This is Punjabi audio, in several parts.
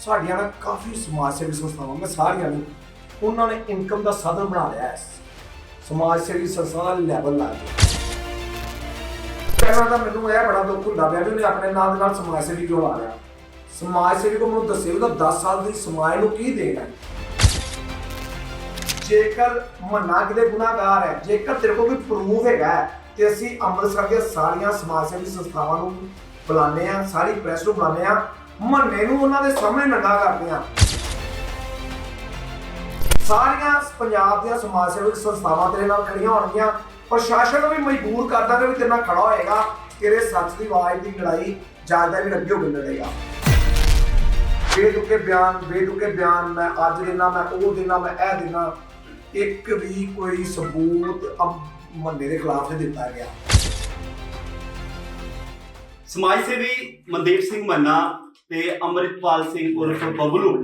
ਸਾਡੀਆਂ ਨਾ ਕਾਫੀ ਸਮਾਜ ਸੇਵੀ ਸੰਸਥਾਵਾਂ ਮੈਂ ਸਾਰੀਆਂ ਨੂੰ ਉਹਨਾਂ ਨੇ ਇਨਕਮ ਦਾ ਸਾਧਨ ਬਣਾ ਲਿਆ ਹੈ। ਸਮਾਜ ਸੇਵੀ ਸੰਸਥਾ ਦਾ ਲੈਵਲ ਲਾ ਕੇ ਪਹਿਲਾਂ ਤਾਂ ਮੈਨੂੰ ਇਹ ਬੜਾ ਦੁੱਖ ਹੁੰਦਾ ਪਿਆ ਵੀ ਉਹਨੇ ਆਪਣੇ ਨਾਲ ਦੇ ਨਾਲ ਸਮਾਜ ਸੇਵੀ ਕਿਉਂ ਲਾ ਲਿਆ? ਸਮਾਜ ਸੇਵੀ ਕੋ ਮੈਨੂੰ ਦੱਸੇ ਉਹਦਾ 10 ਸਾਲ ਦੀ ਸਮਾਜ ਨੂੰ ਕੀ ਦੇਣਾ ਜੇਕਰ ਮੰਨਾ ਕਿਤੇ ਗੁਨਾਹਗਾਰ ਹੈ ਜੇਕਰ ਤੇਰੇ ਕੋਲ ਕੋਈ ਪ੍ਰੂਫ ਹੈਗਾ ਹੈ, ਤੇ ਅਸੀਂ ਅੰਮ੍ਰਿਤਸਰ ਦੀਆਂ ਸਾਰੀਆਂ ਸਮਾਜ ਸੇਵੀ ਸੰਸਥਾਵਾਂ ਨੂੰ ਬੁਲਾਉਂਦੇ ਆ ਸਾਰੀ ਪ੍ਰੈਸ ਨੂੰ ਬੁਲਾਉਂਦੇ ਆ ਮੰਨੇ ਨੂੰ ਉਹਨਾਂ ਦੇ ਸਾਹਮਣੇ ਨੰਗਾ ਕਰਦੇ ਆ ਸਾਰੀਆਂ ਪੰਜਾਬ ਦੀਆਂ ਸਮਾਜ ਸੇਵਕ ਸੰਸਥਾਵਾਂ ਤੇਰੇ ਨਾਲ ਖੜੀਆਂ ਹੋਣਗੀਆਂ। ਪ੍ਰਸ਼ਾਸਨ ਨੂੰ ਵੀ ਮਜਬੂਰ ਕਰ ਦਾਂਗੇ ਵੀ ਤੇਰੇ ਨਾਲ ਖੜਾ ਹੋਏਗਾ। ਤੇਰੇ ਸੱਚ ਦੀ ਆਵਾਜ਼ ਦੀ ਲੜਾਈ ਜਾਂਦਾ ਵੀ ਲੱਗੇ ਹੋ ਲੜੇਗਾ ਬੇਤੁਕੇ ਬਿਆਨ ਬੇਤੁਕੇ ਬਿਆਨ ਮੈਂ ਅੱਜ ਦੇਣਾ ਮੈਂ ਉਹ ਦੇਣਾ ਮੈਂ ਇਹ ਦੇਣਾ ਇੱਕ ਵੀ ਕੋਈ ਸਬੂਤ ਮੰਨੇ ਦੇ ਖਿਲਾਫ ਨਹੀਂ ਦਿੱਤਾ ਗਿਆ। ਸਮਾਜ ਸੇਵੀ ਮਨਦੀਪ ਸਿੰਘ ਮੰਨਾ ਤੇ ਅੰਮ੍ਰਿਤਪਾਲ ਸਿੰਘ ਉਰਫ ਬਬਲੂ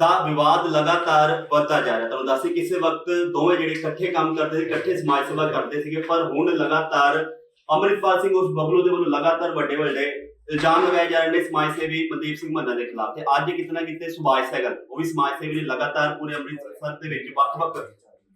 ਦਾ ਵਿਵਾਦ ਲਗਾਤਾਰ ਵਧਦਾ ਜਾ ਰਿਹਾ। ਤੁਹਾਨੂੰ ਦੱਸੀ ਕਿਸੇ ਵਕਤ ਦੋਵੇਂ ਜਿਹੜੇ ਇਕੱਠੇ ਕੰਮ ਕਰਦੇ ਸੀ, ਇਕੱਠੇ ਸਮਾਜ ਸੇਵਾ ਕਰਦੇ ਸੀਗੇ, ਪਰ ਹੁਣ ਲਗਾਤਾਰ ਅੰਮ੍ਰਿਤਪਾਲ ਸਿੰਘ ਉਰਫ ਬਬਲੂ ਦੇ ਵੱਲੋਂ ਲਗਾਤਾਰ ਵੱਡੇ ਵੱਡੇ ਇਲਜ਼ਾਮ ਲਗਾਏ ਜਾ ਰਹੇ ਨੇ ਸਮਾਜ ਸੇਵੀ ਮਨਦੀਪ ਸਿੰਘ ਮੰਨਾ ਦੇ ਖਿਲਾਫ। ਤੇ ਅੱਜ ਕਿਤੇ ਨਾ ਕਿਤੇ ਸੁਭਾਸ਼ ਸਹਿਗਲ ਉਹ ਵੀ ਸਮਾਜ ਸੇਵੀ ਨੇ ਲਗਾਤਾਰ ਪੂਰੇ ਅੰਮ੍ਰਿਤਸਰ ਦੇ ਵਿੱਚ ਵੱਖ-ਵੱਖ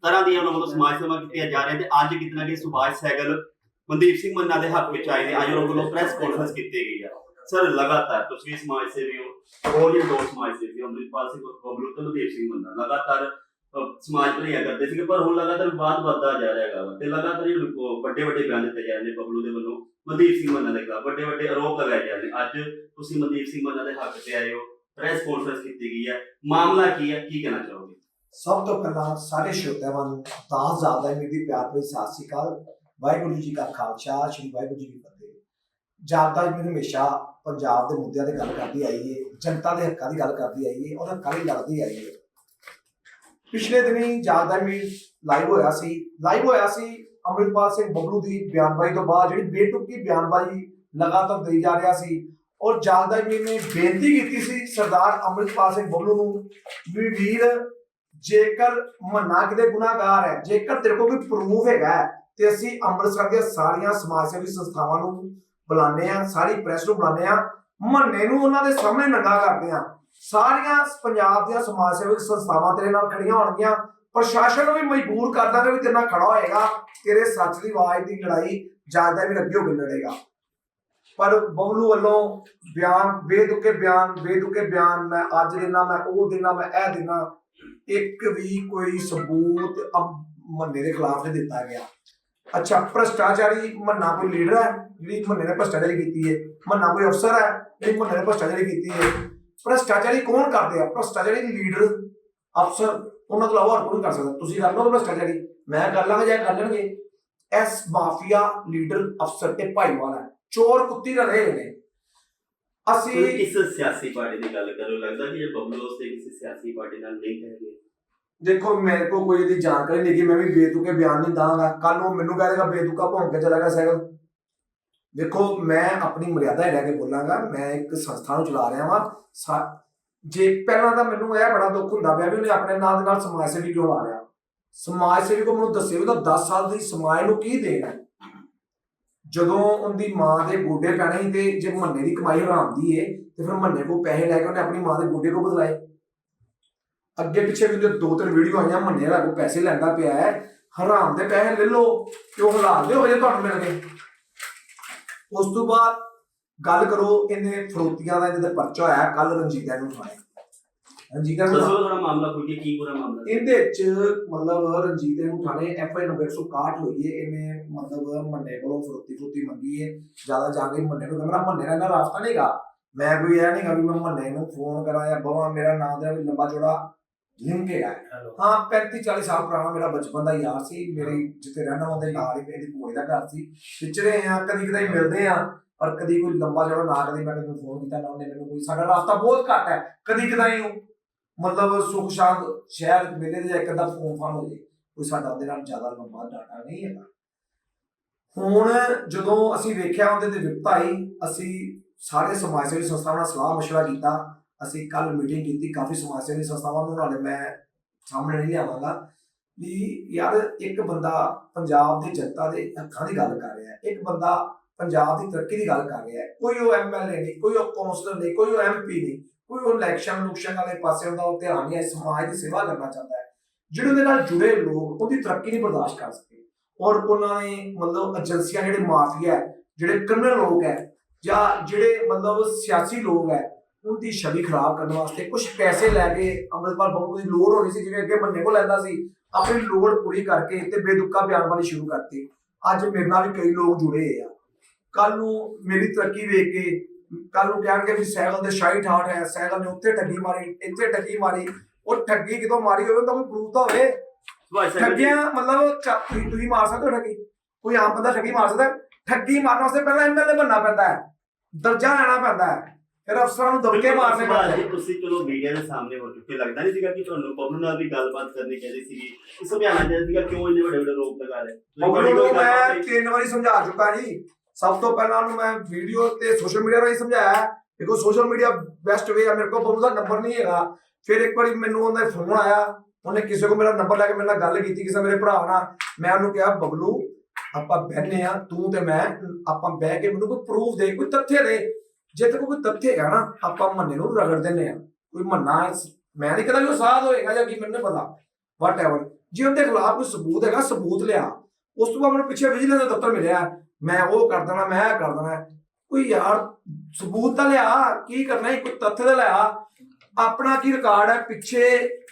ਤਰ੍ਹਾਂ ਦੀਆਂ ਉਹਨਾਂ ਵੱਲੋਂ ਸਮਾਜ ਸੇਵਾ ਕੀਤੀਆਂ ਜਾ ਰਹੀਆਂ ਤੇ ਅੱਜ ਕਿਤੇ ਨਾ ਕਿਤੇ ਸੁਭਾਸ਼ ਸਹਿਗਲ ਮਨਦੀਪ ਸਿੰਘ ਮੰਨਾ ਦੇ ਹੱਕ ਵਿੱਚ ਆਏ ਨੇ। ਅੱਜ ਉਹਨਾਂ ਵੱਲੋਂ ਪ੍ਰੈਸ ਕਾਨਫਰੰਸ ਕੀਤੀ ਗਈ ਹੈ ਸਰ, ਲਗਾਤਾਰ ਤੁਸੀਂ ਸਮਾਜ ਸੇਵੀ ਹੋ, ਹੋਰ ਵੀ ਦੋ ਸਮਾਜ ਸੇਵੀ ਅੰਮ੍ਰਿਤਪਾਲ ਸਿੰਘ ਬਬਲੂ ਤੇ ਮਨਦੀਪ ਸਿੰਘ ਮੰਨਾ ਲਗਾਤਾਰ ਸਮਾਜ ਭਲਾਈਆਂ ਕਰਦੇ ਸੀਗੇ, ਪਰ ਹੁਣ ਲਗਾਤਾਰ ਵਿਵਾਦ ਵੱਧਦਾ ਜਾ ਰਿਹਾ ਹੈਗਾ ਤੇ ਲਗਾਤਾਰ ਜਿਹੜੇ ਵੱਡੇ ਵੱਡੇ ਬਿਆਨ ਦਿੱਤੇ ਜਾ ਰਹੇ ਨੇ ਬਬਲੂ ਦੇ ਵੱਲੋਂ, ਮਨਦੀਪ ਸਿੰਘ ਮੰਨਾ ਦੇ ਖਿਲਾਫ ਵੱਡੇ ਵੱਡੇ ਆਰੋਪ ਲਗਾਏ ਜਾ ਰਹੇ ਨੇ। ਅੱਜ ਤੁਸੀਂ ਮਨਦੀਪ ਸਿੰਘ ਮੰਨਾ ਦੇ ਹੱਕ ਤੇ ਆਏ ਹੋ ਪ੍ਰੈਸ ਕਾਨਫਰੰਸ ਕੀਤੀ ਗਈ ਹੈ ਮਾਮਲਾ ਕੀ ਹੈ ਕੀ ਕਹਿਣਾ ਚਾਹੋਗੇ? ਸਭ ਤੋਂ ਪਹਿਲਾਂ ਸਾਰੇ ਸ਼ਰੋਤਿਆਂ ਨੂੰ ਦਾਸ ਜ਼ਿਆਦਾ ਮੇਰੀ ਪਿਆਰ ਭਰੀ ਸਤਿ ਸ੍ਰੀ ਅਕਾਲ। ਵਾਹਿਗੁਰੂ ਜੀ ਕਾ ਖਾਲਸਾ, ਸ੍ਰੀ ਵਾਹਿਗੁਰੂ ਜੀ ਕੀ ਫਤਿਹ ਜਾਪਦਾ ਹਮੇਸ਼ਾ ਪੰਜਾਬ ਦੇ ਮੁੱਦਿਆਂ ਦੀ ਗੱਲ ਕਰਦੀ ਆਈ ਹੈ ਜਨਤਾ ਦੇ ਹੱਕਾਂ ਦੀ ਗੱਲ ਕਰਦੀ ਆਈ ਹੈ ਉਹਦਾ ਕੱਲ ਲੜਦੀ ਆਈ ਹੈ ਪਿਛਲੇ ਦਿਨੀ ਜਾਪਦਾ ਵੀ ਲਾਈਵ ਹੋਇਆ ਸੀ ਲਾਈਵ ਹੋਇਆ ਸੀ ਅੰਮ੍ਰਿਤਪਾਲ ਸਿੰਘ ਬੱਬਲੂ ਦੀ ਬਿਆਨਬਾਜ਼ੀ ਤੋਂ ਬਾਅਦ, ਜਿਹੜੀ ਬੇਟੁਕੀ ਬਿਆਨਬਾਜ਼ੀ ਲਗਾਤਾਰ ਦੇਈ ਜਾ ਰਿਹਾ ਸੀ, ਔਰ ਜਾਗਦਾ ਵੀ ਨੇ ਬੇਨਤੀ ਕੀਤੀ ਸੀ ਸਰਦਾਰ ਅੰਮ੍ਰਿਤਪਾਲ ਸਿੰਘ ਬੱਬਲੂ ਨੂੰ ਵੀ ਵੀਰ, ਜੇਕਰ ਮੰਨਾ ਕਿਤੇ ਗੁਨਾਹਗਾਰ ਹੈ, ਜੇਕਰ ਤੇਰੇ ਕੋਲ ਕੋਈ ਪ੍ਰੂਫ ਹੈਗਾ ਤੇ ਅਸੀਂ ਅੰਮ੍ਰਿਤਸਰ ਦੀਆਂ ਸਾਰੀਆਂ ਸਮਾਜ ਸੇਵੀ ਸੰਸਥਾਵਾਂ ਨੂੰ ਬੁਲਾਉਂਦੇ ਆ ਸਾਰੀ ਪ੍ਰੈਸ ਨੂੰ ਬੁਲਾਉਂਦੇ ਆ ਮੰਨੇ ਨੂੰ ਉਹਨਾਂ ਦੇ ਸਾਹਮਣੇ ਨੰਗਾ ਕਰਦੇ ਆ ਸਾਰੀਆਂ ਪੰਜਾਬ ਦੀਆਂ ਸਮਾਜ ਸੇਵਕ ਸੰਸਥਾਵਾਂ ਤੇਰੇ ਨਾਲ ਖੜੀਆਂ ਹੋਣਗੀਆਂ। ਪ੍ਰਸ਼ਾਸਨ ਨੂੰ ਵੀ ਮਜਬੂਰ ਕਰ ਦਾਂਗੇ ਵੀ ਤੇਰੇ ਨਾਲ ਖੜਾ ਹੋਏਗਾ। ਤੇਰੇ ਸੱਚ ਦੀ ਆਵਾਜ਼ ਦੀ ਲੜਾਈ ਜਾਂਦਾ ਵੀ ਲੱਗੀ ਹੋਵੇ ਲੜੇਗਾ। ਪਰ ਬਬਲੂ ਵੱਲੋਂ ਬਿਆਨ, ਬੇਦੁਕੇ ਬਿਆਨ ਬੇਤੁਕੇ ਬਿਆਨ, ਮੈਂ ਅੱਜ ਦੇਣਾ ਮੈਂ ਉਹ ਦੇਣਾ ਮੈਂ ਇਹ ਦੇਣਾ ਇੱਕ ਵੀ ਕੋਈ ਸਬੂਤ ਮੰਨੇ ਦੇ ਖਿਲਾਫ ਨਹੀਂ ਦਿੱਤਾ ਗਿਆ। ਅੱਛਾ ਭ੍ਰਸ਼ਟਾਚਾਰੀ ਮੰਨਾ ਕੋਈ ਲੀਡਰ ਹੈ ਜਿਹੜੀ ਮੰਨੇ ਨੇ ਭ੍ਰਸ਼ਟਾਚਾਰੀ ਕੀਤੀ ਹੈ ਮੰਨਾ ਕੋਈ ਅਫਸਰ ਹੈ ਜਿਹੜੀ ਮੰਨੇ ਨੇ ਭ੍ਰਸ਼ਟਾਚਾਰੀ ਕੀਤੀ ਹੈ ਭ੍ਰਸ਼ਟਾਚਾਰੀ ਕੌਣ ਕਰਦੇ ਆ ਭ੍ਰਸ਼ਟਾਚਾਰੀ ਲੀਡਰ ਅਫਸਰ ਉਹਨਾਂ ਤੋਂ ਇਲਾਵਾ ਹੋਰ ਕੋਈ ਨਹੀਂ ਕਰ ਸਕਦਾ ਤੁਸੀਂ ਕਰ ਲਓ ਭ੍ਰਸ਼ਟਾਚਾਰੀ ਮੈਂ ਕਰ ਲਾਂਗਾ ਜਾਂ ਕਰ ਲੈਣਗੇ ਐਸ ਮਾਫੀਆ ਲੀਡਰ ਅਫਸਰ ਤੇ ਭਾਈਵਾਲ ਹੈ ਚੋਰ ਕੁੱਤੀ ਦਾ ਰਹੇ ਨੇ ਅਸੀਂ ਤੁਸੀਂ ਕਿਸ ਸਿਆਸੀ ਪਾਰਟੀ ਦੀ ਗੱਲ ਕਰੋ ਲੱਗਦਾ ਕਿ ਇਹ ਬਬਲੂ ਉਸਤੇ ਕਿਸੇ ਸਿਆਸੀ ਪਾਰਟੀ ਨਾਲ ਲਿੰਕ ਹੈਗੇ ਦੇਖੋ ਮੇਰੇ ਕੋਲ ਕੋਈ ਇਹਦੀ ਜਾਣਕਾਰੀ ਨਹੀਂ ਕਿ ਮੈਂ ਵੀ ਬੇਤੁਕੇ ਬਿਆਨ ਨਹੀਂ ਦਾਂਗਾ। ਕੱਲ ਉਹ ਮੈਨੂੰ ਕਹਿ ਦੇਗਾ, ਬੇਤੁਕਾ ਭੌਂਕ ਕੇ ਚਲਾ ਗਿਆ ਸਾਈਕਲ। ਦੇਖੋ, ਮੈਂ ਆਪਣੀ ਮਰਿਆਦਾ ਹੀ ਰਹਿ ਕੇ ਬੋਲਾਂਗਾ, ਮੈਂ ਇੱਕ ਸੰਸਥਾ ਨੂੰ ਚਲਾ ਰਿਹਾ ਵਾਂ। ਜੇ ਪਹਿਲਾਂ ਤਾਂ ਮੈਨੂੰ ਇਹ ਬੜਾ ਦੁੱਖ ਹੁੰਦਾ ਪਿਆ ਵੀ ਉਹਨੇ ਆਪਣੇ ਨਾਂ ਦੇ ਨਾਲ ਸਮਾਜ ਸੇਵੀ ਕਿਉਂ ਲਾ ਲਿਆ? ਸਮਾਜ ਸੇਵੀ ਕੋ ਮੈਨੂੰ ਦੱਸੇ ਉਹਦਾ 10 ਸਾਲ ਦੀ ਸਮਾਜ ਨੂੰ ਕੀ ਦੇਣਾ ਜਦੋਂ ਉਹਦੀ ਮਾਂ ਦੇ ਗੋਡੇ ਪੈਣੇ ਤੇ ਜੇ ਮੰਨੇ ਦੀ ਕਮਾਈ ਹਰਾਮ ਦੀ ਏ, ਤੇ ਫਿਰ ਮੰਨੇ ਕੋ ਪੈਸੇ ਲੈ ਕੇ ਉਹਨੇ ਆਪਣੀ ਮਾਂ ਦੇ ਗੋਡੇ ਕੋ ਬਦਲਾਏ। ਅੱਗੇ ਪਿੱਛੇ ਵੀ ਦੋ ਤਿੰਨ ਵੀਡੀਓ ਆਈਆਂ ਮੰਨੇ ਦਾ ਕੋ ਪੈਸੇ ਲੈਂਦਾ ਪਿਆ ਹੈ। ਹਰਾਮ ਦੇ ਪੈਸੇ ਲੈ ਲਓ ਤੇ ਉਹ ਹਲਾਲ ਦੇ ਹੋ ਜੇ ਤੁਹਾਨੂੰ ਮਿਲ ਗਏ ਉਸ ਤੋਂ ਬਾਅਦ ਗੱਲ ਕਰੋ ਇਹਨੇ ਫਰੋਤੀਆਂ ਦਾ ਇਹਦੇ ਪਰਚਾ ਹੋਇਆ ਕੱਲ ਰਣਜੀਤ ਨੂੰ ਉਠਾਇਆ ਰਣਜੀਤ ਨੂੰ ਦੱਸੋ ਥੋੜਾ ਮਾਮਲਾ ਖੁੱਲ ਕੇ ਕੀ ਪੂਰਾ ਮਾਮਲਾ? ਇਹਦੇ ਚ ਮਤਲਬ ਰਣਜੀਤ ਨੂੰ ਥਾਣੇ ਐਫ ਆਈ ਨੰਬਰ 161 ਹੋਈ ਹੈ ਇਹਨੇ ਮਤਲਬ ਮੰਨੇ ਕੋਲੋਂ ਫਰੋਤੀ ਫਰੋਤੀ ਮੰਗੀ ਹੈ ਜ਼ਿਆਦਾ ਜਾ ਕੇ ਮੰਨੇ ਨੂੰ ਕਹਿੰਦਾ ਮੰਨੇ ਨਾਲ ਰਾਸਤਾ ਨਹੀਂਗਾ ਮੈਂ ਕੋਈ ਇਹ ਨਹੀਂਗਾ ਵੀ ਮੈਂ ਮੰਨੇ ਨੂੰ ਫੋਨ ਕਰਾਂ ਜਾਂ ਬਵਾ ਮੇਰਾ ਨਾਮ ਦਾ ਲੰਬਾ ਚੌੜਾ ਲਿੰਕ ਹੈਗਾ ਹੈ। ਹਾਂ 35 40 ਸਾਲ ਪੁਰਾਣਾ ਮੇਰਾ ਬਚਪਨ ਦਾ ਯਾਰ ਸੀ ਮੇਰੀ ਜਿੱਥੇ ਰਹਿਣਾ ਉਹਦੇ ਨਾਲ ਹੀ ਮੇਰੀ ਭੂਏ ਦਾ ਘਰ ਸੀ ਵਿਚਰੇ ਆ ਕਦੀ ਕਦੀ ਮਿਲਦੇ ਆ ਪਰ ਕਦੀ ਕੋਈ ਲੰਬਾ ਚੌੜਾ ਨਾ ਕਦੀ ਮੈਂ ਕਦੇ ਫੋਨ ਕੀਤਾ ਨਾ ਉਹਨੇ ਮੈਨੂੰ ਕੋਈ ਸਾਡਾ ਰਾਸਤਾ ਬਹੁਤ ਘੱਟ ਹੈ ਕਦੀ ਕਦਾਈ ਉਹ ਮਤਲਬ ਸੁਖ ਸ਼ਾਂਤ ਸ਼ਹਿਰ ਮੇਲੇ ਦੇ ਇੱਕ ਅੱਧਾ ਫੋਨ ਫਾਨ ਹੋ ਜੇ ਕੋਈ ਸਾਡਾ ਉਹਦੇ ਨਾਲ ਜ਼ਿਆਦਾ ਲੰਬਾ ਡਾਟਾ ਨਹੀਂ ਹੈਗਾ ਹੁਣ ਜਦੋਂ ਅਸੀਂ ਵੇਖਿਆ ਉਹਦੇ ਤੇ ਵਿਪਤਾ ਆਈ ਅਸੀਂ ਸਾਰੇ ਸਮਾਜ ਸੇਵੀ ਸੰਸਥਾਵਾਂ ਨਾਲ ਸਲਾਹ مشورہ ਕੀਤਾ ਅਸੀਂ ਕੱਲ ਮੀਟਿੰਗ ਕੀਤੀ, ਕਾਫੀ ਸਮਾਜ ਸੇਵੀ ਸੰਸਥਾਵਾਂ ਨੂੰ ਨਾਲੇ ਮੈਂ ਸਾਹਮਣੇ ਨਹੀਂ ਲਿਆਵਾਂਗਾ। ਵੀ ਯਾਰ ਇੱਕ ਬੰਦਾ ਪੰਜਾਬ ਦੀ ਜਨਤਾ ਦੇ ਅੱਖਾਂ ਦੀ ਗੱਲ ਕਰ ਰਿਹਾ, ਇੱਕ ਬੰਦਾ ਪੰਜਾਬ ਦੀ ਤਰੱਕੀ ਦੀ ਗੱਲ ਕਰ ਰਿਹਾ, ਕੋਈ ਉਹ ਐਮਐਲਏ ਨਹੀਂ, ਕੋਈ ਉਹ ਕੌਂਸਲਰ ਨਹੀਂ, ਕੋਈ ਉਹ ਐਮਪੀ ਨਹੀਂ, ਕੋਈ ਉਹ ਇਲੈਕਸ਼ਨ ਲੁਕਸ਼ਨ ਵਾਲੇ ਪਾਸੇ ਉਹਦਾ ਉਹ ਧਿਆਨ ਨਹੀਂ ਹੈ, ਸਮਾਜ ਦੀ ਸੇਵਾ ਕਰਨਾ ਚਾਹੁੰਦਾ ਹੈ, ਜਿਹੜੇ ਉਹਦੇ ਨਾਲ ਜੁੜੇ ਲੋਕ ਉਹਦੀ ਤਰੱਕੀ ਨਹੀਂ ਬਰਦਾਸ਼ਤ ਕਰ ਸਕੇ ਔਰ ਉਹਨਾਂ ਨੇ ਮਤਲਬ ਏਜੰਸੀਆਂ ਜਿਹੜੇ ਮਾਫੀਆ, ਜਿਹੜੇ ਕ੍ਰਿਮੀਨਲ ਲੋਕ ਹੈ, ਜਾਂ ਜਿਹੜੇ ਮਤਲਬ ਸਿਆਸੀ ਲੋਕ ਹੈ ਉਹਦੀ ਛਵੀ ਖਰਾਬ ਕਰਨ ਵਾਸਤੇ ਕੁਝ ਪੈਸੇ ਲੈ ਕੇ ਅੰਮ੍ਰਿਤਪਾਲ ਬੱਬੂ ਦੀ ਲੋੜ ਹੋਣੀ ਸੀ ਜਿਵੇਂ ਅੱਗੇ ਮੰਨੇ ਕੋ ਲੈਂਦਾ ਸੀ ਆਪਣੀ ਲੋੜ ਪੂਰੀ ਕਰਕੇ ਤੇ ਬੇਦੁੱਕਾ ਬਿਆਨਬਾਜ਼ੀ ਸ਼ੁਰੂ ਕਰਤੀ। ਅੱਜ ਮੇਰੇ ਨਾਲ ਵੀ ਕਈ ਲੋਕ ਜੁੜੇ ਆ। ਕੱਲ ਨੂੰ ਮੇਰੀ ਤਰੱਕੀ ਵੇਖ ਕੇ ਕੱਲ ਨੂੰ ਕਹਿਣਗੇ ਵੀ ਸਾਈਕਲ ਤੇ ਸ਼ਾਹੀ ਠਾਠ ਹੈ ਸਾਈਕਲ ਨੇ ਉੱਥੇ ਠੱਗੀ ਮਾਰੀ ਇੱਥੇ ਠੱਗੀ ਮਾਰੀ ਉਹ ਠੱਗੀ ਕਿਤੋਂ ਮਾਰੀ ਹੋਵੇ ਤਾਂ ਕੋਈ ਪ੍ਰੂਫ ਤਾਂ ਹੋਵੇ। ਠੱਗੀਆਂ ਮਤਲਬ ਤੁਸੀਂ ਤੁਸੀਂ ਮਾਰ ਸਕਦੇ ਹੋ ਠੱਗੀ। ਕੋਈ ਆਮ ਬੰਦਾ ਠੱਗੀ ਮਾਰ ਸਕਦਾ? ਠੱਗੀ ਮਾਰਨ ਵਾਸਤੇ ਪਹਿਲਾਂ ਐਮਐਲਏ ਬਣਨਾ ਪੈਂਦਾ ਹੈ। ਦਰਜਾ ਲੈਣਾ ਪੈਂਦਾ ਹੈ। ਫਿਰ ਅਫਸਰਾਂ ਨੂੰ ਦਬਕੇ ਮਾਰਨੇ ਪੈਂਦੇ ਸੁਭਾਸ਼ ਹੈ ਜੀ ਤੁਸੀਂ ਚਲੋ ਮੀਡੀਆ ਦੇ ਸਾਹਮਣੇ ਹੋ ਚੁੱਕੇ ਲੱਗਦਾ ਨਹੀਂ ਸੀਗਾ ਕਿ ਤੁਹਾਨੂੰ ਬੱਬਲੂ ਨਾਲ ਵੀ ਗੱਲਬਾਤ ਕਰਨੀ ਚਾਹੀਦੀ ਸੀਗੀ। ਇਸ ਸਮਝਾਉਣਾ ਚਾਹੀਦਾ ਸੀਗਾ ਕਿਉਂ ਇੰਨੇ ਵੱਡੇ ਵੱਡੇ ਰੋਪ ਲਗਾ ਰਹੇ? ਨੂੰ ਮੈਂ ਤਿੰਨ ਵਾਰੀ ਸਮਝਾ ਚੁੱਕਾ ਜੀ। ਸਭ ਤੋਂ ਪਹਿਲਾਂ ਉਹਨੂੰ ਮੈਂ ਵੀਡੀਓ ਤੇ ਸੋਸ਼ਲ ਮੀਡੀਆ ਰਾਹੀਂ ਸਮਝਾਇਆ। ਦੇਖੋ ਸੋਸ਼ਲ ਮੀਡੀਆ ਬੈਸਟ ਵੇ ਆ। ਮੇਰੇ ਕੋਲ ਬਬਲੂ ਦਾ ਨੰਬਰ ਨਹੀਂ ਹੈਗਾ। ਫਿਰ ਇੱਕ ਵਾਰੀ ਮੈਨੂੰ ਉਹਦਾ ਫੋਨ ਆਇਆ। ਉਹਨੇ ਕਿਸੇ ਕੋਲ ਮੇਰਾ ਨੰਬਰ ਲੈ ਕੇ ਮੇਰੇ ਨਾਲ ਗੱਲ ਕੀਤੀ ਕਿਸੇ ਮੇਰੇ ਭਰਾ ਨਾਲ। ਮੈਂ ਉਹਨੂੰ ਕਿਹਾ ਬਬਲੂ ਆਪਾਂ ਬਹਿਨੇ ਆ। ਤੂੰ ਤੇ ਮੈਂ ਆਪਾਂ ਬਹਿ ਕੇ ਮੈਨੂੰ ਕੋਈ ਪ੍ਰੂਫ ਦੇ ਕੋਈ ਤੱਥ ਦੇ। ਜੇ ਤੇ ਕੋਈ ਤੱਥ ਹੈਗਾ ਨਾ, ਆਪਾਂ ਮੰਨੇ ਨੂੰ ਰਗੜ ਦਿੰਨੇ ਆ। ਕੋਈ ਮੰਨਾ ਮੈਂ ਨਹੀਂ ਕਹਿੰਦਾ ਵੀ ਉਹ ਸਾਧ ਹੋਏਗਾ ਜਾਂ ਕੀ, ਮੈਨੂੰ ਨਹੀਂ ਪਤਾ। ਵਟ ਜੇ ਉਹਦੇ ਖਿਲਾਫ ਕੋਈ ਸਬੂਤ ਹੈਗਾ, ਸਬੂਤ ਲਿਆ। ਉਸ ਤੋਂ ਬਾਅਦ ਮੈਨੂੰ ਪਿੱਛੇ ਵਿਜੀਲੈਂਸ ਦਾ ਦਫ਼ਤਰ ਮਿਲਿਆ। ਮੈਂ ਉਹ ਕਰ ਦੇਣਾ, ਮੈਂ ਇਹ ਕਰ ਦੇਣਾ। ਕੋਈ ਯਾਰ, ਸਬੂਤ ਤਾਂ ਲਿਆ, ਕੀ ਕਰਨਾ ਹੈ ਕੋਈ ਤੱਥ ਤਾਂ ਲਿਆ। ਆਪਣਾ ਕੀ ਰਿਕਾਰਡ ਹੈ? ਪਿੱਛੇ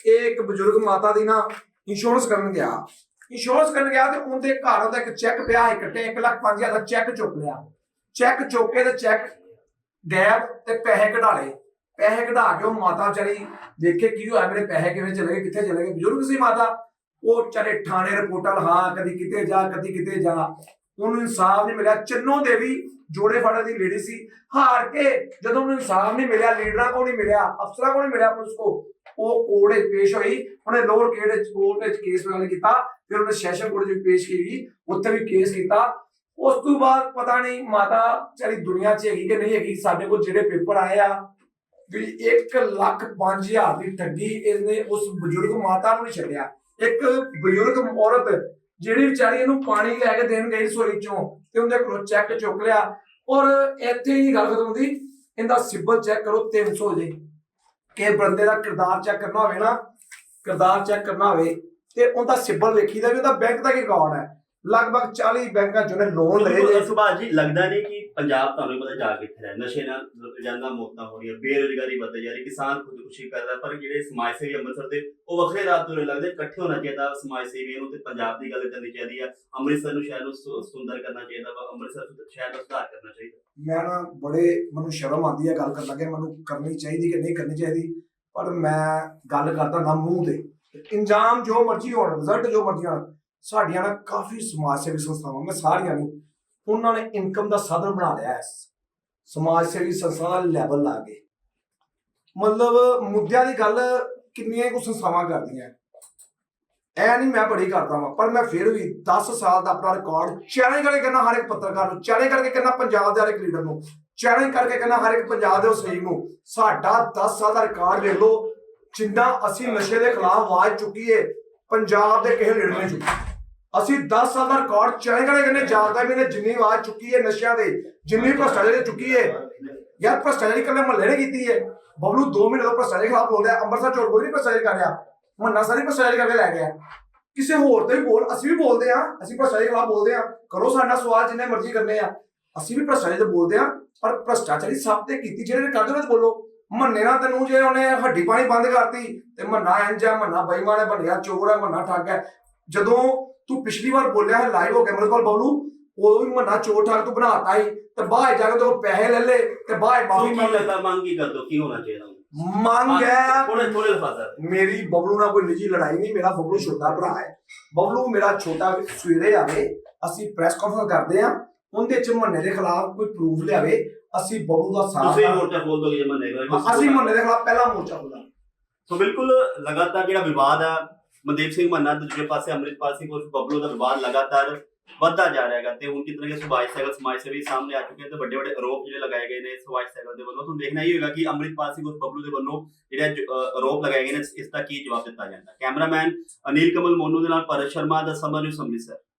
ਇਹ ਇੱਕ ਬਜ਼ੁਰਗ ਮਾਤਾ ਦੀ ਨਾ ਇੰਸ਼ੋਰੈਂਸ ਕਰਨ ਗਿਆ। ਇੰਸ਼ੋਰੈਂਸ ਕਰਨ ਗਿਆ ਤੇ ਉਹਦੇ ਘਰ ਦਾ ਇੱਕ ਚੈੱਕ ਪਿਆ ਹੈ ਕੱਟੇ 1 ਲੱਖ 5000 ਦਾ ਚੈੱਕ ਚੁੱਕ ਲਿਆ। ਚੈੱਕ ਚੁੱਕ ਕੇ ਤੇ ਚੈੱਕ ਗਾਇਬ ਤੇ ਪੈਸੇ ਕਢਾ ਲਏ। ਪੈਸੇ ਕਢਾ ਕੇ ਉਹ ਮਾਤਾ ਵਿਚਾਰੀ ਦੇਖੇ ਕੀ ਹੋਇਆ, ਮੇਰੇ ਪੈਸੇ ਕਿਵੇਂ ਚਲੇ ਗਏ, ਕਿੱਥੇ ਚਲੇ ਗਏ। ਬਜ਼ੁਰਗ ਸੀ ਮਾਤਾ। ਉਹ ਵਿਚਾਰੇ ਥਾਣੇ ਰਿਪੋਰਟਾਂ ਲਹਾ ਕਦੀ ਕਿਤੇ ਜਾ, ਕਦੀ ਕਿਤੇ ਜਾ। ਉਹਨੂੰ ਇਨਸਾਫ ਨਹੀਂ ਮਿਲਿਆ। ਚੰਨੋ ਦੇਵੀ ਜੋੜੇ ਫਾੜੇ ਦੀ ਲੇਡੀ ਸੀ। ਹਾਰ ਕੇ ਜਦੋਂ ਉਹਨੂੰ ਇਨਸਾਫ ਨਹੀਂ ਮਿਲਿਆ, ਲੀਡਰਾਂ ਕੋਲ ਨਹੀਂ ਮਿਲਿਆ, ਅਫਸਰਾਂ ਕੋਲ ਨਹੀਂ ਮਿਲਿਆ, ਪੁਲਿਸ ਕੋ ਉਹ ਕੋਰਟ ਪੇਸ਼ ਹੋਈ। ਉਹਨੇ ਲੋਅਰ ਕੋਰਟ ਵਿੱਚ ਕੇਸ ਫਾਈਲ ਕੀਤਾ। ਫਿਰ ਉਹਨੇ ਸੈਸ਼ਨ ਕੋਰਟ ਵਿੱਚ ਪੇਸ਼ ਕੀਤੀ। ਉੱਥੇ ਵੀ ਕੇਸ ਕੀਤਾ। ਉਸ ਤੋਂ ਬਾਅਦ ਪਤਾ ਨਹੀਂ ਮਾਤਾ ਚਾਰੀ ਦੁਨੀਆ 'ਚ ਹੈਗੀ ਕਿ ਨਹੀਂ ਹੈਗੀ, ਸਾਡੇ ਕੋਲ ਜਿਹੜੇ ਪੇਪਰ ਆਏ ਆ, ਵੀ 1 ਲੱਖ 5000 ਦੀ ਠੱਗੀ ਇਹਨੇ ਉਸ ਬਜ਼ੁਰਗ ਮਾਤਾ ਨੂੰ ਨਹੀਂ ਛੱਡਿਆ। ਇੱਕ ਬਜ਼ੁਰਗ ਔਰਤ ਜਿਹੜੀ ਵਿਚਾਰੀ ਇਹਨੂੰ ਪਾਣੀ ਲੈ ਕੇ ਦੇਣ ਗਈ ਰਸੋਈ ਚੋਂ ਤੇ ਉਹਦੇ ਕੋਲੋਂ ਚੈੱਕ ਚੁੱਕ ਲਿਆ ਔਰ ਇੱਥੇ ਹੀ ਗੱਲ ਖਤਮ ਹੁੰਦੀ, ਇਹਦਾ ਸਿਬਲ ਚੈੱਕ ਕਰੋ 300 ਜੇ। ਕਿ ਬੰਦੇ ਦਾ ਕਿਰਦਾਰ ਚੈੱਕ ਕਰਨਾ ਹੋਵੇ ਨਾ, ਕਿਰਦਾਰ ਚੈੱਕ ਕਰਨਾ ਹੋਵੇ ਤੇ ਉਹਦਾ ਸਿਬਲ ਵੇਖੀਦਾ ਵੀ ਉਹਦਾ ਬੈਂਕ ਦਾ ਕੀ ਰਿਕਾਰਡ ਹੈ। ਲਗਭਗ 40 ਬੈਂਕਾਂ ਚੋਂ ਲੋਨ ਲਏ ਜੇ। ਸੁਭਾਸ਼ ਜੀ ਲੱਗਦਾ ਨਹੀਂ ਕਿ ਪੰਜਾਬ ਤੁਹਾਨੂੰ ਪਤਾ ਜਾ ਕਿੱਥੇ ਰਿਹਾ ਨਸ਼ੇ ਨਾਲ ਰੋਜ਼ਾਨਾ ਮੌਤਾਂ ਹੋ ਰਹੀਆਂ ਬੇਰੁਜ਼ਗਾਰੀ ਵੱਧ ਜਾ ਰਹੀ ਕਿਸਾਨ ਖੁਦਕੁਸ਼ੀ ਕਰਦਾ ਪਰ ਜਿਹੜੇ ਸਮਾਜ ਸੇਵੀ ਅੰਮ੍ਰਿਤਸਰ ਦੇ ਉਹ ਵੱਖਰੇ ਰਾਤ ਤੋਂ ਲੱਗਦੇ ਇਕੱਠੇ ਹੋਣਾ ਚਾਹੀਦਾ ਸਮਾਜ ਸੇਵੀਆਂ ਨੂੰ ਤੇ ਪੰਜਾਬ ਦੀ ਗੱਲ ਕਰਨੀ ਚਾਹੀਦੀ ਆ। ਅੰਮ੍ਰਿਤਸਰ ਨੂੰ ਸ਼ਹਿਰ ਨੂੰ ਸੁੰਦਰ ਕਰਨਾ ਚਾਹੀਦਾ ਵਾ ਅੰਮ੍ਰਿਤਸਰ ਨੂੰ ਸ਼ਹਿਰ ਦਾ ਸੁਧਾਰ ਕਰਨਾ ਚਾਹੀਦਾ। ਮੈਂ ਨਾ ਬੜੇ ਮੈਨੂੰ ਸ਼ਰਮ ਆਉਂਦੀ ਹੈ ਗੱਲ ਕਰਨ ਲੱਗੇ ਮੈਨੂੰ ਕਰਨੀ ਚਾਹੀਦੀ ਕਿ ਨਹੀਂ ਕਰਨੀ ਚਾਹੀਦੀ ਪਰ ਮੈਂ ਗੱਲ ਕਰਦਾ ਨਾ ਮੂੰਹ ਦੇ ਇੰਜਾਮ ਜੋ ਮਰਜ਼ੀ ਹੋਣ ਰਿਜ਼ਲਟ ਜੋ ਮਰਜ਼ੀ ਹੋਣ ਸਾਡੀਆਂ ਨਾ ਕਾਫੀ ਸਮਾਜ ਸੇਵੀ ਸੰਸਥਾਵਾਂ, ਮੈਂ ਸਾਰੀਆਂ ਨਹੀਂ, ਉਹਨਾਂ ਨੇ ਇਨਕਮ ਦਾ ਸਾਧਨ ਬਣਾ ਲਿਆ ਹੈ। ਸਮਾਜ ਸੇਵੀ ਸੰਸਥਾ ਲੈਵਲ ਲਾ ਕੇ। ਮਤਲਬ ਮੁੱਦਿਆਂ ਦੀ ਗੱਲ ਕਿੰਨੀਆਂ ਕੁ ਸੰਸਥਾਵਾਂ ਕਰਦੀਆਂ। ਐ ਨਹੀਂ ਮੈਂ ਬੜੀ ਕਰਦਾ ਵਾਂ, ਪਰ ਮੈਂ ਫਿਰ ਵੀ 10 ਸਾਲ ਦਾ ਆਪਣਾ ਰਿਕਾਰਡ ਚੈਲੰਜ ਕਰਕੇ ਕਹਿੰਦਾ ਹਰ ਇੱਕ ਪੱਤਰਕਾਰ ਨੂੰ ਚੈਲੰਜ ਕਰਕੇ ਕਹਿੰਦਾ ਪੰਜਾਬ ਦੇ ਹਰ ਇੱਕ ਲੀਡਰ ਨੂੰ ਚੈਲੰਜ ਕਰਕੇ ਕਹਿੰਦਾ ਹਰ ਇੱਕ ਪੰਜਾਬ ਦੇ ਵਸਨੀਕ ਨੂੰ, ਸਾਡਾ 10 ਸਾਲ ਦਾ ਰਿਕਾਰਡ ਵੇਖ ਲਓ, ਜਿੰਨਾ ਅਸੀਂ ਨਸ਼ੇ ਦੇ ਖਿਲਾਫ ਆਵਾਜ਼ ਚੁੱਕੀਏ ਪੰਜਾਬ ਦੇ ਕਿਸੇ ਲੀਡਰ ਨੇ ਚੁੱਕੀ। ਅਸੀਂ 10 ਸਾਲ ਦਾ ਰਿਕਾਰਡ ਚੈਲੰਜ ਕਰਕੇ ਕਹਿੰਦੇ ਜਾਗਦਾ ਵੀ ਨੇ ਜਿੰਨੀ ਆਵਾਜ਼ ਚੁੱਕੀ ਹੈ ਨਸ਼ਿਆਂ ਦੇ ਜਿੰਨੀ ਭ੍ਰਸ਼ਟਾਚਾਰ ਚੁੱਕੀ ਹੈ। ਯਾਰ ਭ੍ਰਸ਼ਟਾਚਾਰੀ ਕੱਲੇ ਮਹੱਲੇ ਨੇ ਕੀਤੀ ਹੈ। ਬਬਲੂ 2 ਮਹੀਨੇ ਤੋਂ ਭ੍ਰਸ਼ਟਾਚਾਰੀ ਖਿਲਾਫ ਬੋਲ ਰਿਹਾ ਅੰਮ੍ਰਿਤਸਰ ਚੋਰ ਕੋਈ ਨਹੀਂ ਭ੍ਰਸ਼ਟਾਚਾਰੀ ਕਰ ਰਿਹਾ। ਮੰਨਾ ਸਾਰੀ ਭ੍ਰਸ਼ਟਾਚਾਰੀ ਕਰਕੇ ਲੈ ਗਿਆ ਕਿਸੇ ਹੋਰ ਤੇ ਵੀ ਬੋਲ, ਅਸੀਂ ਵੀ ਬੋਲਦੇ ਆ ਅਸੀਂ ਭ੍ਰਸ਼ਟਾਚਾਰੀ ਖਿਲਾਫ ਬੋਲਦੇ ਆ ਕਰੋ ਸਾਡਾ ਸਵਾਲ ਜਿੰਨੇ ਮਰਜ਼ੀ ਕਰਨੇ ਆ। ਅਸੀਂ ਵੀ ਭ੍ਰਸ਼ਟਾਚਾਰੀ ਤੇ ਬੋਲਦੇ ਆ ਪਰ ਭ੍ਰਸ਼ਟਾਚਾਰੀ ਸਭ ਤੇ ਕੀਤੀ, ਜਿਹੜੇ ਕਰਦੇ ਉਹਨਾਂ ਤੇ ਬੋਲੋ। ਮੰਨੇ ਨਾਲ ਤੈਨੂੰ ਜੇ ਉਹਨੇ ਹੱਡੀ ਪਾਣੀ ਬੰਦ ਕਰਤੀ ਤੇ ਮੰਨਾ ਇੰਜ ਆ ਮੰਨਾ ਬੇਈਮਾਨ ਹੈ ਬਣਿਆ ਚੋਰ ਹੈ ਮੰਨਾ ਠੱਗ ਹੈ। ਜਦੋਂ ਤੂੰ ਪਿਛਲੀ ਵਾਰ ਬੋਲਿਆ ਹੈ ਲਾਈਵ ਹੋ ਕੇ ਮੇਰੇ ਕੋਲ ਬਬਲੂ ਉਦੋਂ ਵੀ ਮੰਨਾ ਚੋਰ ਤੂੰ ਬਣਾਤਾ ਹੀ ਤੇ ਬਾਹਰ ਜਾ ਕੇ ਤੂੰ ਪੈਸੇ ਲੈ ਲੈ ਤੇ ਬਾਹਰ ਮਾਫੀ ਮੰਗ ਲੈ ਮੰਗ ਕੀ ਹੋਣਾ ਚਾਹੀਦਾ ਮੰਗ ਹੈ ਥੋੜੇ ਥੋੜੇ ਲਫਾਜ਼ਾ ਮੇਰੀ ਬਬਲੂ ਨਾਲ ਕੋਈ ਨਿੱਜੀ ਲੜਾਈ ਨਹੀਂ ਮੇਰਾ ਬਬਲੂ ਛੋਟਾ ਭਰਾ ਹੈ। ਬਬਲੂ ਮੇਰਾ ਛੋਟਾ ਸਵੇਰੇ ਆਵੇ ਅਸੀਂ ਪ੍ਰੈਸ ਕਾਨਫਰੰਸ ਕਰਦੇ ਆ ਉਹਦੇ ਚ ਮੰਨੇ ਦੇ ਖਿਲਾਫ ਕੋਈ ਪ੍ਰੂਫ ਲਿਆਵੇ ਅਸੀਂ ਬਬਲੂ ਦਾ ਸਾਥ ਤੁਸੀਂ। ਮੋਰਚਾ ਖੋਲ ਦੋਗੇ ਜੇ ਮੰਨੇਗਾ ਅਸੀਂ ਮੰਨੇ ਦੇ ਖਿਲਾਫ ਪਹਿਲਾ ਮੋਰਚਾ ਖੋਲਾਂਗੇ। ਸੋ ਬਿਲਕੁਲ ਲਗਾਤਾਰ ਜਿਹੜਾ ਵਿਵਾਦ ਆ ਮਨਦੀਪ ਸਿੰਘ ਮੰਨਾ ਦੂਜੇ ਪਾਸੇ, ਅੰਮ੍ਰਿਤਪਾਲ ਸਿੰਘ ਉਸ ਬਬਲੂ ਦਾ ਵਿਵਾਦ ਲਗਾਤਾਰ ਵੱਧਦਾ ਜਾ ਰਿਹਾ ਹੈਗਾ ਤੇ ਹੁਣ ਕਿਤਨੇ ਕਿ ਸੁਭਾਸ਼ ਸੈਗਲ, ਸਮਾਜ ਸੇਵੀ ਸਾਹਮਣੇ ਆ ਚੁੱਕੇ ਹਨ ਤੇ ਵੱਡੇ ਵੱਡੇ ਆਰੋਪ ਜਿਹੜੇ ਲਗਾਏ ਗਏ ਨੇ ਸੁਭਾਸ਼ ਸੈਗਲ ਦੇ ਵੱਲੋਂ। ਤੁਹਾਨੂੰ ਦੇਖਣਾ ਹੀ ਹੋਏਗਾ ਕਿ ਅੰਮ੍ਰਿਤਪਾਲ ਸਿੰਘ ਉਸ ਬਬਲੂ ਦੇ ਵੱਲੋਂ ਜਿਹੜੇ ਆਰੋਪ ਲਗਾਏ ਗਏ ਨੇ, ਇਸ ਦਾ ਕੀ ਜਵਾਬ ਦਿੱਤਾ ਜਾਂਦਾ। ਕੈਮਰਾਮੈਨ ਅਨਿਲ ਕਮਲ ਮੋਨੂ ਦੇ ਨਾਲ ਭਰਤ ਸ਼ਰਮਾ ਦਾ ਸਮਰ ਨਿਊਜ਼ ਅੰਮ੍ਰਿਤਸਰ।